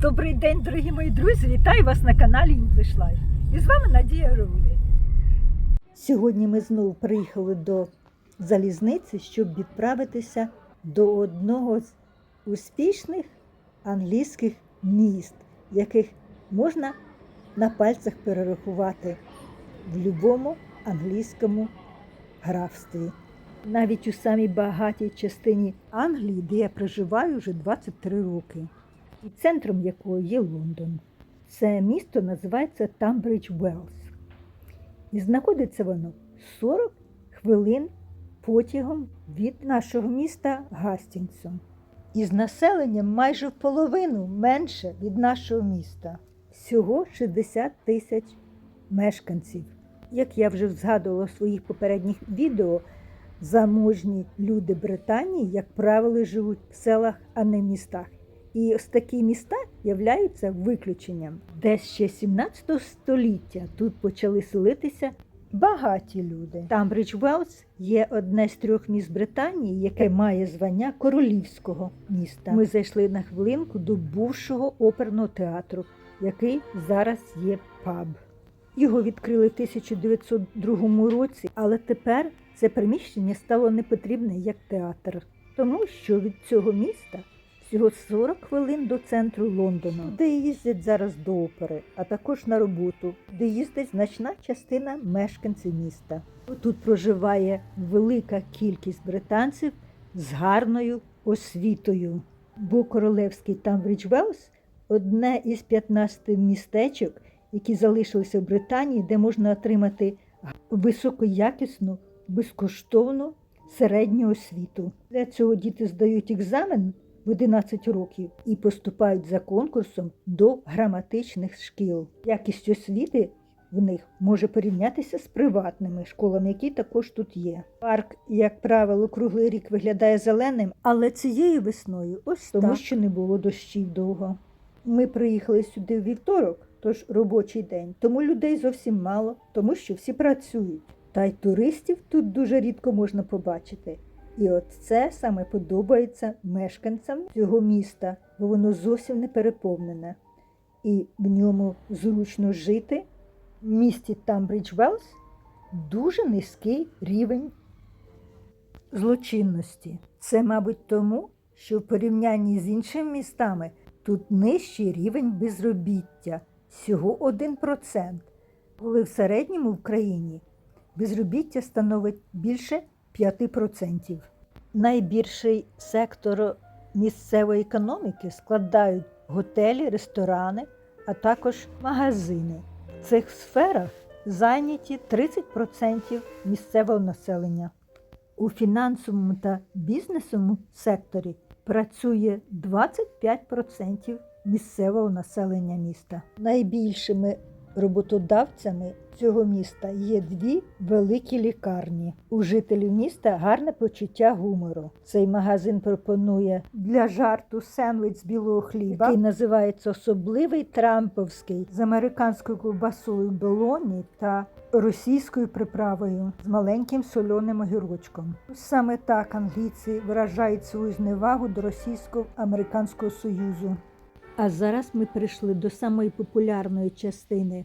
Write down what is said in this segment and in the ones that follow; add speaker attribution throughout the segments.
Speaker 1: Добрий день, дорогі мої друзі! Вітаю вас на каналі English Life. І з вами Надія Рулі. Сьогодні ми знову приїхали до залізниці, щоб відправитися до одного з успішних англійських міст, яких можна на пальцях перерахувати в будь-якому англійському графстві. Навіть у самій багатій частині Англії, де я проживаю вже 23 роки і центром якого є Лондон. Це місто називається Тамбридж Велс. І знаходиться воно 40 хвилин потягом від нашого міста Гастінгсу. Із населенням майже в половину менше від нашого міста. Всього 60 тисяч мешканців. Як я вже згадувала в своїх попередніх відео, заможні люди Британії, як правило, живуть в селах, а не в містах. І ось такі міста являються виключенням. Десь ще 17 століття тут почали селитися багаті люди. Тамбридж Велс є одне з трьох міст Британії, яке має звання королівського міста. Ми зайшли на хвилинку до бувшого оперного театру, який зараз є паб. Його відкрили в 1902 році, але тепер це приміщення стало непотрібне як театр, тому що від цього міста всього 40 хвилин до центру Лондона, де їздять зараз до опери, а також на роботу, де їздить значна частина мешканців міста. Тут проживає велика кількість британців з гарною освітою. Бо королевський Тамбридж Велс одне із 15 містечок, які залишилися в Британії, де можна отримати високоякісну, безкоштовну середню освіту. Для цього діти здають екзамен в 11 років і поступають за конкурсом до граматичних шкіл. Якість освіти в них може порівнятися з приватними школами, які також тут є. Парк, як правило, круглий рік виглядає зеленим, але цією весною ось тому, що не було дощів довго. Ми приїхали сюди в вівторок, тож робочий день, тому людей зовсім мало, тому що всі працюють. Та й туристів тут дуже рідко можна побачити. І от це саме подобається мешканцям цього міста, бо воно зовсім не переповнене. І в ньому зручно жити. В місті Тамбридж Велс дуже низький рівень злочинності. Це, мабуть, тому, що в порівнянні з іншими містами тут нижчий рівень безробіття всього 1%, коли в середньому в країні безробіття становить більше 5%. Найбільший сектор місцевої економіки складають готелі, ресторани, а також магазини. В цих сферах зайняті 30% місцевого населення. У фінансовому та бізнесовому секторі працює 25% місцевого населення міста. Найбільшими роботодавцями цього міста є дві великі лікарні. У жителів міста гарне почуття гумору. Цей магазин пропонує для жарту сендвіч з білого хліба, який називається особливий трамповський з американською ковбасою болоні та російською приправою з маленьким сольоним огірочком. Саме так англійці виражають свою зневагу до російсько-американського союзу. А зараз ми прийшли до самої популярної частини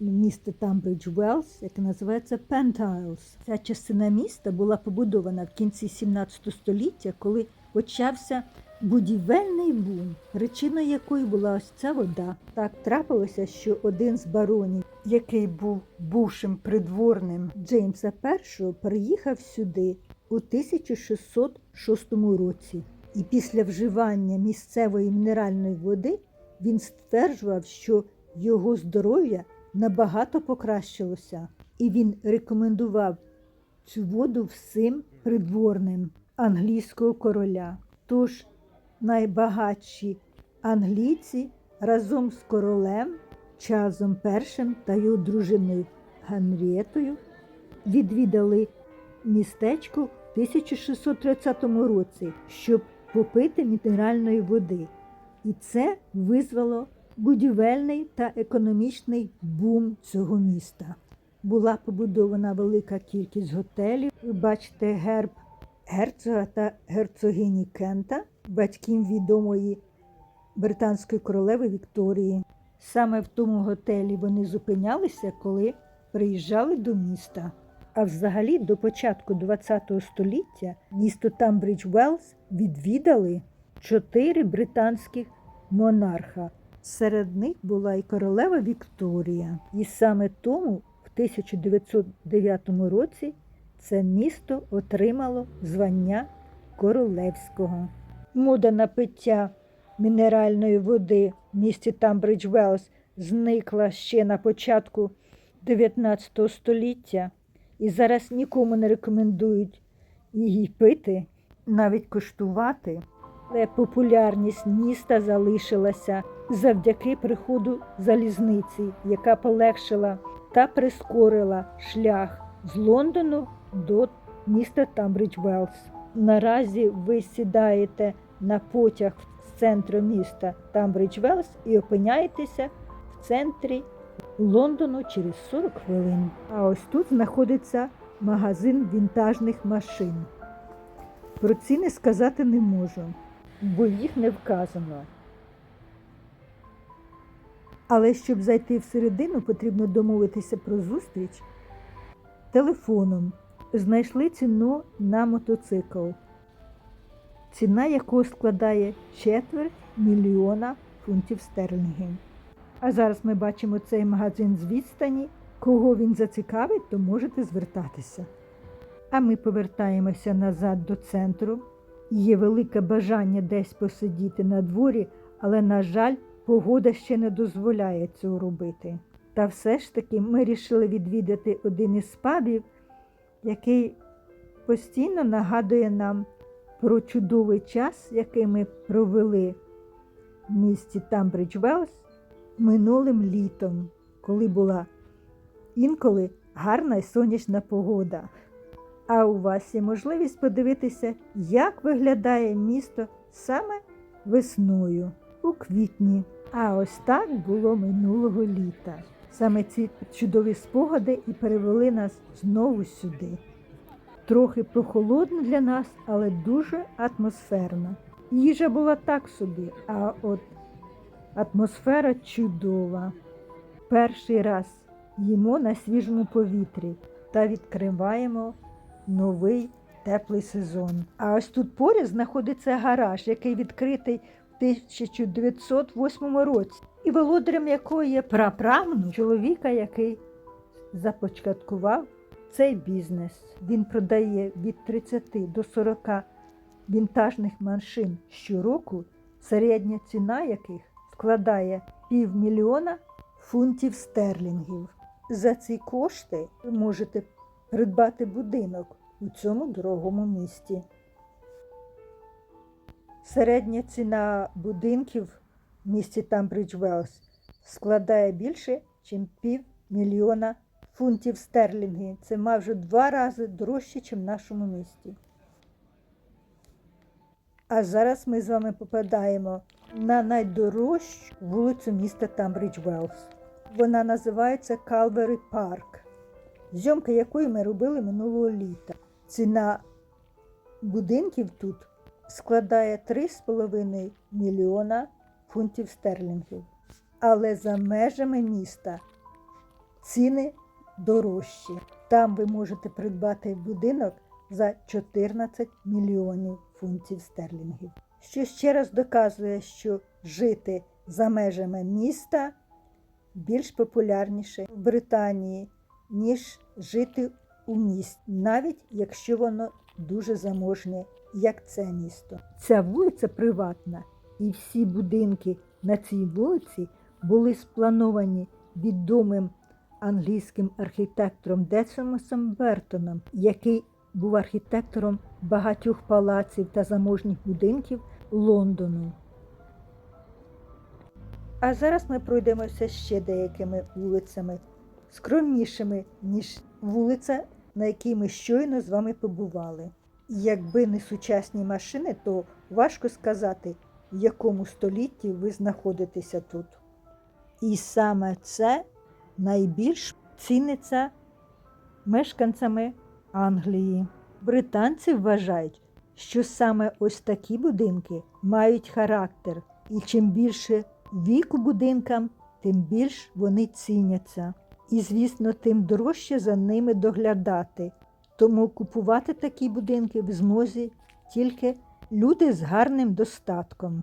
Speaker 1: міста Тамбридж Велс, яка називається Пентайлс. Ця частина міста була побудована в кінці 17 століття, коли почався будівельний бум, причиною якої була ось ця вода. Так трапилося, що один з баронів, який був бувшим придворним Джеймса І, приїхав сюди у 1606 році. І після вживання місцевої мінеральної води він стверджував, що його здоров'я набагато покращилося, і він рекомендував цю воду всім придворним англійського короля. Тож найбагатші англійці разом з королем Чарльзом І та його дружиною Генрієтою відвідали містечко в 1630 році, щоб попити мінеральної води. І це визвало будівельний та економічний бум цього міста. Була побудована велика кількість готелів. Ви бачите герб герцога та герцогині Кента, батьків відомої британської королеви Вікторії. Саме в тому готелі вони зупинялися, коли приїжджали до міста. А взагалі до початку ХХ століття місто Тамбридж Велс відвідали чотири британських монарха. Серед них була і королева Вікторія. І саме тому в 1909 році це місто отримало звання королевського. Мода на пиття мінеральної води в місті Тамбридж Велс зникла ще на початку 19 століття і зараз нікому не рекомендують її пити, навіть коштувати. Але популярність міста залишилася завдяки приходу залізниці, яка полегшила та прискорила шлях з Лондону до міста Тамбридж Велс. Наразі ви сідаєте на потяг з центру міста Тамбридж Велс і опиняєтеся в центрі Лондону через 40 хвилин. А ось тут знаходиться магазин вінтажних машин. Про ціни сказати не можу, бо їх не вказано. Але щоб зайти всередину, потрібно домовитися про зустріч телефоном. Знайшли ціну на мотоцикл, ціна якого складає четверть мільйона фунтів стерлінгів. А зараз ми бачимо цей магазин з відстані. Кого він зацікавить, то можете звертатися. А ми повертаємося назад до центру. Є велике бажання десь посидіти на дворі, але, на жаль, погода ще не дозволяє цього робити. Та все ж таки ми вирішили відвідати один із пабів, який постійно нагадує нам про чудовий час, який ми провели в місті Тамбридж Велс минулим літом, коли була інколи гарна і сонячна погода. А у вас є можливість подивитися, як виглядає місто саме весною у квітні. А ось так було минулого літа. Саме ці чудові спогади і перевели нас знову сюди. Трохи прохолодно для нас, але дуже атмосферно. Їжа була так собі, а от атмосфера чудова. Перший раз їмо на свіжому повітрі та відкриваємо новий теплий сезон. А ось тут поряд знаходиться гараж, який відкритий в 1908 році, і володарем якого є праправнук чоловіка, який започаткував цей бізнес. Він продає від 30 до 40 вінтажних машин щороку, середня ціна яких складає півмільйона фунтів стерлінгів. За ці кошти ви можете придбати будинок у цьому дорогому місті. Середня ціна будинків в місті Тамбридж Велс складає більше, ніж півмільйона фунтів стерлінгів. Це майже два рази дорожче, ніж в нашому місті. А зараз ми з вами попадаємо на найдорожчу вулицю міста Тамбридж Велс. Вона називається Калвери Парк, зйомка якої ми робили минулого літа. Ціна будинків тут складає 3,5 мільйона фунтів стерлінгів. Але за межами міста ціни дорожчі. Там ви можете придбати будинок за 14 мільйонів фунтів стерлінгів. Що ще раз доказує, що жити за межами міста більш популярніше в Британії, ніж жити у місті, навіть якщо воно дуже заможне, як це місто. Ця вулиця приватна, і всі будинки на цій вулиці були сплановані відомим англійським архітектором Децимусом Бертоном, який був архітектором багатьох палаців та заможних будинків Лондону. А зараз ми пройдемося ще деякими вулицями, скромнішими, ніж вулиця, на якій ми щойно з вами побували. Якби не сучасні машини, то важко сказати, в якому столітті ви знаходитеся тут. І саме це найбільш ціниться мешканцями Англії. Британці вважають, що саме ось такі будинки мають характер І чим більше віку будинкам, тим більш вони ціняться. І, звісно, тим дорожче за ними доглядати. Тому купувати такі будинки в змозі тільки люди з гарним достатком.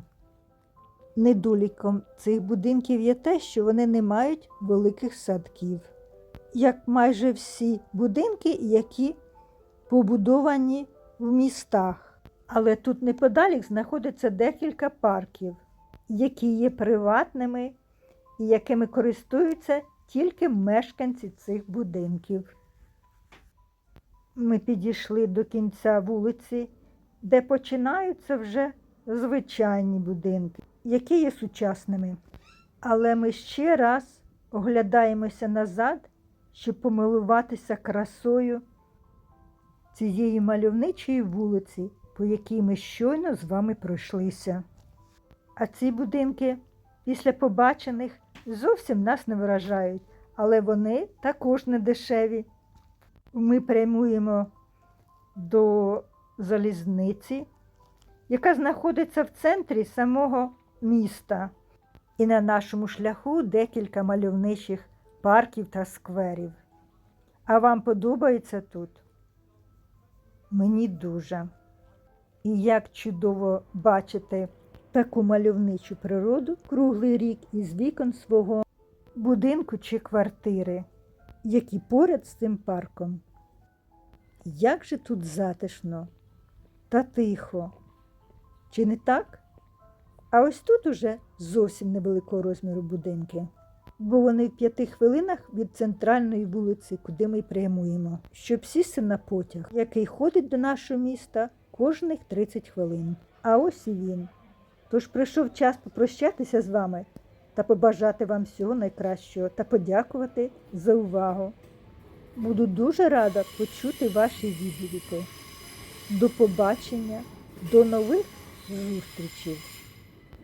Speaker 1: Недоліком цих будинків є те, що вони не мають великих садків, як майже всі будинки, які побудовані в містах. Але тут неподалік знаходиться декілька парків, які є приватними і якими користуються тільки мешканці цих будинків. Ми підійшли до кінця вулиці, де починаються вже звичайні будинки, які є сучасними. Але ми ще раз оглядаємося назад, щоб помилуватися красою цієї мальовничої вулиці, по якій ми щойно з вами пройшлися. А ці будинки після побачених зовсім нас не вражають, але вони також не дешеві. Ми прямуємо до залізниці, яка знаходиться в центрі самого міста. І на нашому шляху декілька мальовничих парків та скверів. А вам подобається тут? Мені дуже. І як чудово бачити таку мальовничу природу круглий рік із вікон свого будинку чи квартири, які поряд з цим парком. Як же тут затишно та тихо, чи не так? А ось тут уже зовсім невеликого розміру будинки, бо вони в п'яти хвилинах від центральної вулиці, куди ми прямуємо, щоб сісти на потяг, який ходить до нашого міста кожних 30 хвилин. А ось і він. Тож прийшов час попрощатися з вами та побажати вам всього найкращого та подякувати за увагу. Буду дуже рада почути ваші відгуки. До побачення, до нових зустрічей.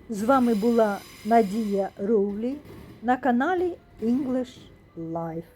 Speaker 1: З вами була Надія Роулі на каналі English Life.